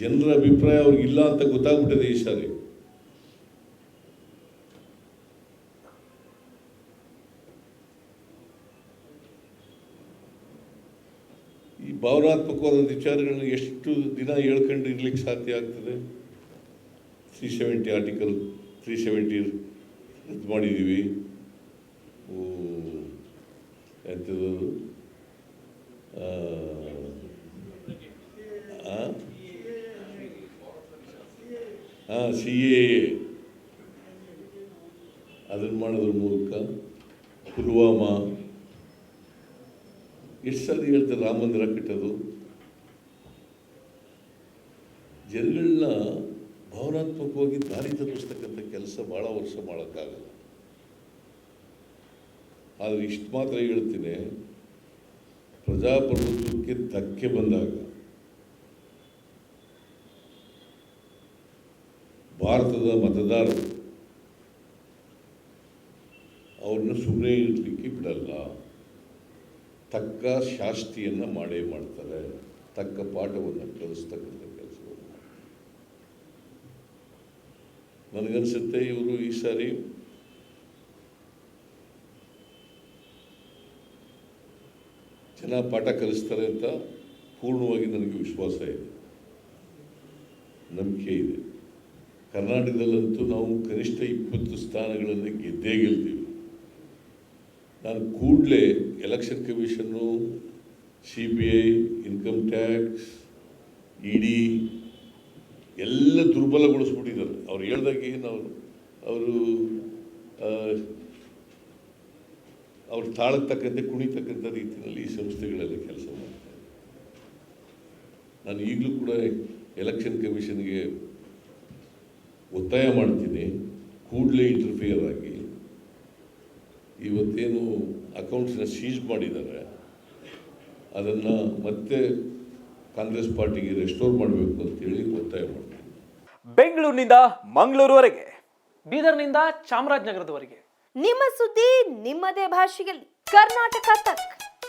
ಜನರ ಅಭಿಪ್ರಾಯ ಅವ್ರಿಗೆ ಇಲ್ಲ ಅಂತ ಗೊತ್ತಾಗ್ಬಿಟ್ಟಿದೆ ಈ ಸಾರಿ. ಈ ಭಾವನಾತ್ಮಕವಾದ ವಿಚಾರಗಳನ್ನ ಎಷ್ಟು ದಿನ ಹೇಳ್ಕೊಂಡು ಇರ್ಲಿಕ್ಕೆ ಸಾಧ್ಯ ಆಗ್ತದೆ? Three seventy article three seventy ಇದು ಮಾಡಿದ್ದೀವಿ. ಎಂಥದ್ದು? ಸಿ ಎ ಅದನ್ನು ಮಾಡೋದ್ರ ಮೂಲಕ ಪುಲ್ವಾಮಾ. ಎಷ್ಟು ಸಲ ಹೇಳ್ತಾರೆ ರಾಮ ಮಂದಿರ ಕಟ್ಟೋದು? ಜನಗಳನ್ನ ಭಾವನಾತ್ಮಕವಾಗಿ ದಾರಿ ತಪ್ಪಿಸ್ತಕ್ಕಂಥ ಕೆಲಸ ಭಾಳ ವರ್ಷ ಮಾಡೋಕ್ಕಾಗಲ್ಲ. ಆದರೆ ಇಷ್ಟು ಮಾತ್ರ ಹೇಳ್ತೀನಿ, ಪ್ರಜಾಪ್ರಭುತ್ವಕ್ಕೆ ಧಕ್ಕೆ ಬಂದಾಗ ಭಾರತದ ಮತದಾರರು ಅವ್ರನ್ನ ಸುಮ್ಮನೆ ಇರಲಿಕ್ಕೆ ಬಿಡಲ್ಲ. ತಕ್ಕ ಶಾಸ್ತಿಯನ್ನು ಮಾಡೇ ಮಾಡ್ತಾರೆ. ತಕ್ಕ ಪಾಠವನ್ನು ಕಲಿಸ್ತಕ್ಕಂಥ ಕೆಲಸವನ್ನು ಮಾಡ್ತಾರೆ. ನನಗನ್ಸುತ್ತೆ ಇವರು ಈ ಸಾರಿ ಜನ ಪಾಠ ಕಲಿಸ್ತಾರೆ ಅಂತ ಪೂರ್ಣವಾಗಿ ನನಗೆ ವಿಶ್ವಾಸ ಇದೆ. ನಂಬಿಕೆ ಇದೆ. ಕರ್ನಾಟಕದಲ್ಲಂತೂ ನಾವು ಕನಿಷ್ಠ ಇಪ್ಪತ್ತು ಸ್ಥಾನಗಳನ್ನು ಗೆದ್ದೇ ಗೆಲ್ತೀವಿ. ನಾನು ಕೂಡಲೇ election commission, C B I, income tax, E D ಎಲ್ಲ ದುರ್ಬಲಗೊಳಿಸ್ಬಿಟ್ಟಿದ್ದಾರೆ. ಅವ್ರು ಹೇಳ್ದಾಗ ಏನು ಅವರು? ಅವರು ಅವ್ರು ತಾಳಕ್ಕೆ ತಕ್ಕಂತೆ ಕುಣಿತಕ್ಕಂಥ ರೀತಿಯಲ್ಲಿ ಈ ಸಂಸ್ಥೆಗಳೆಲ್ಲ ಕೆಲಸ ಮಾಡ್ತಾರೆ ನಾನು ಈಗಲೂ ಕೂಡ ಎಲೆಕ್ಷನ್ ಕಮಿಷನ್ಗೆ ಒತ್ತಾಯ ಮಾಡ್ತೀನಿ ಕೂಡಲೇ ಇಂಟರ್ಫಿಯರ್ ಆಗಿ. ಇವತ್ತೇನು ಅಕೌಂಟ್ಸ್ನ ಸೀಸ್ ಮಾಡಿದ್ದಾರೆ ಅದನ್ನು ಮತ್ತೆ ಕಾಂಗ್ರೆಸ್ ಪಾರ್ಟಿಗೆ ರೆಸ್ಟೋರ್ ಮಾಡಬೇಕು ಅಂತೇಳಿ ಒತ್ತಾಯ ಮಾಡ್ತೀನಿ. ಬೆಂಗಳೂರಿನಿಂದ ಮಂಗಳೂರುವರೆಗೆ ಬೀದರ್ನಿಂದ ಚಾಮರಾಜನಗರದವರೆಗೆ. ನಿಮ್ಮ ಸುದ್ದಿ ನಿಮ್ಮದೇ ಭಾಷೆಯಲ್ಲಿ. ಕರ್ನಾಟಕ ತಕ್.